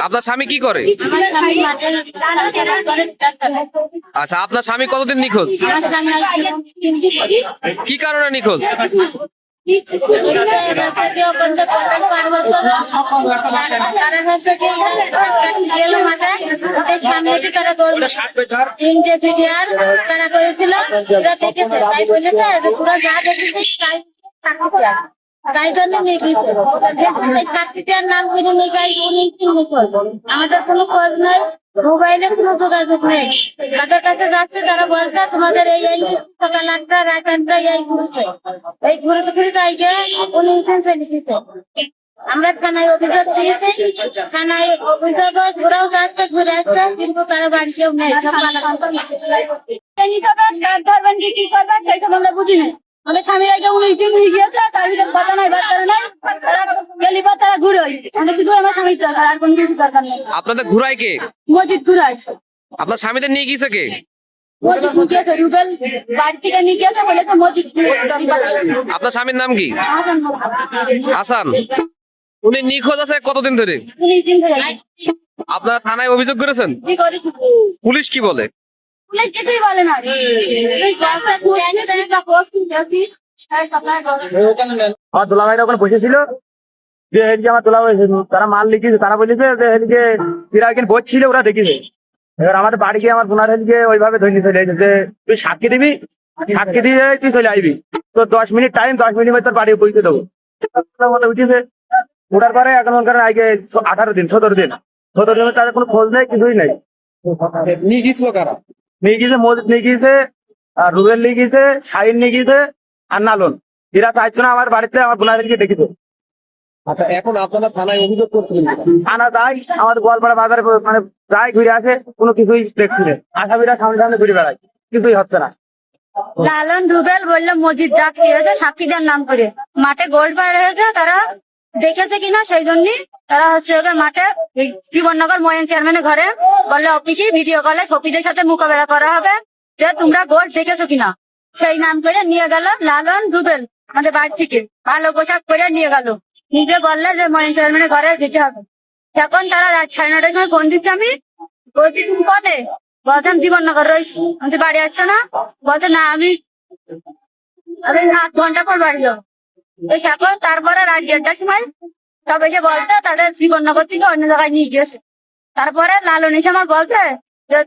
আপনার স্বামী কি করে? আচ্ছা আপনার স্বামী কতদিন নিখোঁজ? কি কারণে নিখোঁজ? তারা করেছিল। তাই জন্য সেই নাম করে উনি আমাদের কোনো খোঁজ নাই, মোবাইলে কোনো যোগাযোগ নেই। তাদের কাছে যাচ্ছে, তারা বলছে, তোমাদের এই এই সকাল আটটা, রাত আটটা এই ঘুরছে। এই উনি গেছে আমরা থানায় অভিযোগ দিয়েছি, থানায় অভিযোগ ওরাও যাচ্ছে, ঘুরে আসছে, কিন্তু তারা বাড়িতেও নেই। সব হবে। ধরবেন কি কি করবেন, সেই সব আমরা বুঝি নাই। আমাদের স্বামীরা যে উনি নিয়ে গিয়েছে তার ভিতরে কথা নাই বার্তা নাই তারা গেলি তারা ঘুরোই শুধু আমার স্বামীর দরকার আর কোনো কিছু দরকার নেই। আপনাদের ঘুরায় কে? মসজিদ ঘুরাই আপনার স্বামীদের নিয়ে গিয়েছে কে? মসজিদ গিয়েছে রুবেল বাড়ি থেকে নিয়ে গিয়েছে বলেছে মসজিদ আপনার স্বামীর নাম কি? হাসান উনি নিখোঁজ আছে কতদিন ধরে? আপনারা থানায় অভিযোগ করেছেন? পুলিশ কি বলে? পুলিশ কিছুই বলে না। এই গাছটা ঘুরে আছে তাই একটা পোস্ট দিয়েছি সাড়ে সপ্তাহে আমার দোলা ভাইরা ওখানে বসেছিল যে হেলকে আমার দোলা ভাই তারা মাল লিখেছে তারা বলেছে যে এরা একদিন বসছিল ওরা দেখিছে এবার আমাদের বাড়ি গিয়ে আমার বোনার হেলকে ওইভাবে ধরে চলে এসেছে যে তুই সাক্ষী দিবি? সাক্ষী দিয়ে তুই চলে আসবি তো দশ মিনিট টাইম দশ মিনিট তোর বাড়ি পৌঁছে দেবো। মতো উঠেছে। ওঠার পরে এখন ওখানে আগে আঠারো দিন সতেরো দিন। সতেরো দিনের তাদের কোনো খোঁজ নেই কিছুই নেই। নিয়ে গিয়েছিল কারা? মসজিদ নিয়ে গিয়েছে আর রুবেল নিয়ে গিয়েছে শাহিন নিয়ে গিয়েছে আর নালন। এরা চাইছো না আমার বাড়িতে আমার হেলকে ডেকেছে আচ্ছা এখন আপনারা থানায় অভিযোগ করছিলেন থানা যাই আমাদের গোয়ালপাড়া বাজারে মানে প্রায় ঘুরে আসে কোনো কিছুই দেখছি না। আসামিরা সামনে সামনে ঘুরে বেড়ায় কিছুই হচ্ছে না। লালন রুবেল বলল মসজিদ ডাক হয়েছে? সাক্ষীদের নাম করে। মাঠে গোল্ড পার হয়েছে তারা দেখেছে কিনা সেই জন্য তারা হচ্ছে ওকে মাঠে জীবননগর ময়ন চেয়ারম্যানের ঘরে বললে, অফিসে ভিডিও কলে ছবিদের সাথে মোকাবেলা করা হবে। যে তোমরা গোল্ড দেখেছ কিনা? সেই নাম করে নিয়ে গেল লালন রুবেল, আমাদের বাড়ি থেকে। ভালো পোশাক করে নিয়ে গেল। নিজে বললে যে ময়ন চেয়ারম্যানের ঘরে যেতে হবে। তখন তারা রাত সাড়ে নটার সময় ফোন দিচ্ছে আমি। বলছি, তুমি কবে? বলছেন জীবননগর রয়েছি। আমি বাড়ি আসছো না? বলছে, না, আমি আমি আধ ঘণ্টা পর বাড়ি যাব। তো তারপরে রাত দেড়টার সময় তবে যে বলতে তাদের জীবননগর থেকে অন্য জায়গায় নিয়ে গিয়েছে। তারপরে লালন এসে আমার বলছে যে,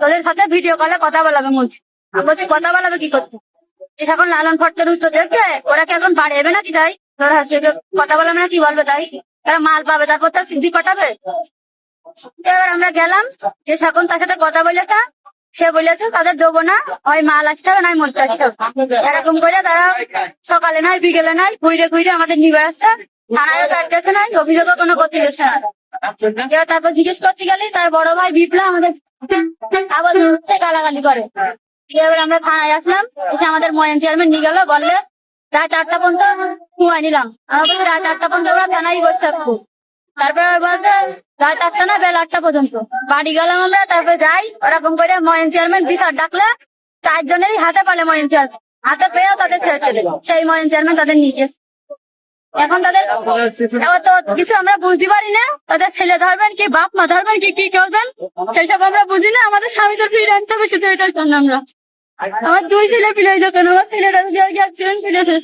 তোদের সাথে ভিডিও কলে কথা বলাবে আমি বলছি, কথা বলাবে কি করতে? এখন লালন ফটকের উত্তর দেখছে ওরা কি এখন বাড়ি যাবে নাকি তাই? ওরা হাসি কথা বলাবে না কি বলবে তাই? তারা মাল পাবে, তারপর তার সিদ্ধি পাঠাবে? এবার আমরা গেলাম, যে এখন তার সাথে কথা বলেছে সে বলেছে তাদের দেবো না? ওই মাল আসতে হবে, নয় মরতে আসতে হবে। এরকম করে তারা সকালে নাই বিকেলে নাই ঘুরে ঘুরে আমাদের নিবে আসছে থানায় যাচ্ছে নাই, অভিযোগও কোনো করতে গেছে না। এবার তারপর জিজ্ঞেস করতে গেলে তার বড় ভাই বিপ্লব আমাদের আবার হচ্ছে গালাগালি করে। এবার আমরা থানায় আসলাম, এসে আমাদের ময়ন চেয়ারম্যান নিয়ে গেল, বললে, রাত আটটা পর্যন্ত কুয়ায় নিলাম। আমরা বলছি রাত আটটা পর্যন্ত আমরা থানায় বসে থাকব। তারপরে রাত আটটা না, বেলা আটটা পর্যন্ত। বাড়ি গেলাম আমরা, তারপরে যাই, ওরকম করে ময়ন চেয়ারম্যান বিচার ডাকলে চারজনেরই হাতে পালে ময়ন চেয়ারম্যান হাতে পেয়েও তাদের। সেই ময়ন চেয়ারম্যান তাদের গেছে। এখন তাদের তো কিছু আমরা বুঝতে পারি না। তাদের ছেলে ধরবেন কি, বাপ মা ধরবেন কি কি করবেন? সেসব আমরা বুঝি না। আমাদের স্বামীদের ফিরে আনতে হবে শুধু এটার জন্য আমরা। আমার দুই ছেলে ফিরে যখন আমার ছেলেটা যদি আজকে অ্যাক্সিডেন্ট ফিরেছে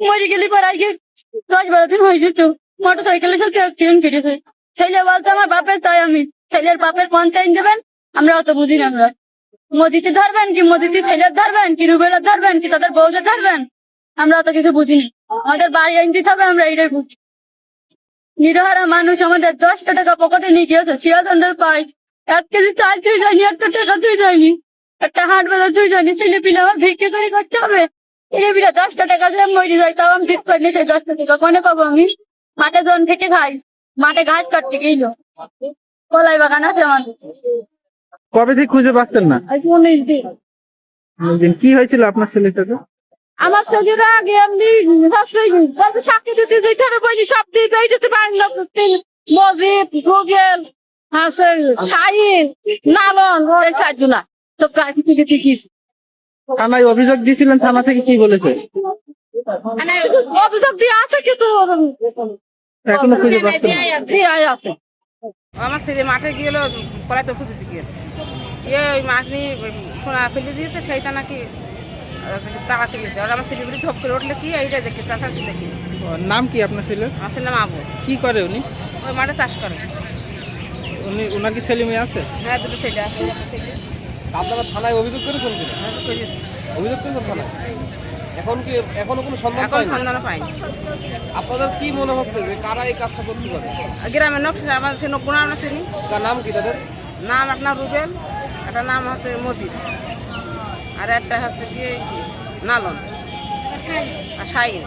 মরে গেলি পর আজকে দশ বারো দিন হয়েছে তো। মোটর সাইকেলের সাথে অ্যাক্সিডেন্ট ফিরেছে ছেলে বলতে আমার বাপের তাই আমি। ছেলের বাপের পঞ্চায়েত দেবেন আমরা অত বুঝি না আমরা। মোদিতে ধরবেন কি মোদিতে ছেলের ধরবেন কি রুবেলের ধরবেন কি তাদের বউদের ধরবেন? আমরা অত কিছু বুঝিনি আমাদের বাড়ি আইন দিতে হবে, আমরা এটাই বুঝি। নিরহারা মানুষ আমাদের দশটা টাকা পকেটে নিয়ে গিয়েছে সিয়াদণ্ডের পাই এক কেজি চাল তুই যায়নি একটা টাকা তুই যায়নি একটা হাট বাজার তুই যায়নি ছেলে পিলে আমার ভিক্ষে করে করতে হবে। ছেলে পিলে দশটা টাকা দিয়ে মরে যায়, তাও আমি দিতে পারিনি সেই দশটা টাকা কোনে পাবো আমি? মাঠে জন খেটে খাই। মাঠে ঘাস কাটতে গেল কলাই বাগান আছে আমাদের। কবে থেকে খুঁজে পাচ্ছেন না? উনিশ দিন। দিন। কি হয়েছিল আপনার ছেলের সাথে আমার শরীরে আগে এমনি সাক্ষী দিতে দিতে হবে বলি সব দিয়ে পেয়ে যেতে না মজিদ গুগল আছে শাহিন নালন এই চারজনা। তো প্রায় কিছু থানায় অভিযোগ দিয়েছিলেন থানা থেকে কি বলেছে? অভিযোগ দিয়ে আছে কিন্তু এখনও খুঁজে পাচ্ছেন না। দিয়ে আছে আমার ছেলে মাঠে গিয়েলো কলাই তো ফুটে গিয়ে ইয়ে ওই মাছ নিয়ে সোনা ফেলে দিয়েছে সেইটা নাকি তাড়াতে গেছে আর আমার ছেলে ঝপ করে উঠলে কি? এইটা দেখি তাছাড়া কি দেখি? নাম কি আপনার ছেলের? আমার ছেলে নাম আবু। কি করে উনি? ওই মাঠে চাষ করে। উনি ওনার কি ছেলে মেয়ে আছে? হ্যাঁ দুটো ছেলে আছে। ছেলে আপনারা থানায় অভিযোগ করেছেন হ্যাঁ। অভিযোগ করেছেন থানায়? এখন কি এখনও কোনো সন্ধান এখন সন্ধান পাইনি। আপনাদের কি মনে হচ্ছে যে কারা এই কাজটা করতে পারে? গ্রামের নকশা আমার সে কোনো আমরা চিনি তার নাম কি তাদের? নাম আপনার রুবেল একটা নাম হচ্ছে মজিদ। আর একটা হচ্ছে কি? নালন। আর শাহিন।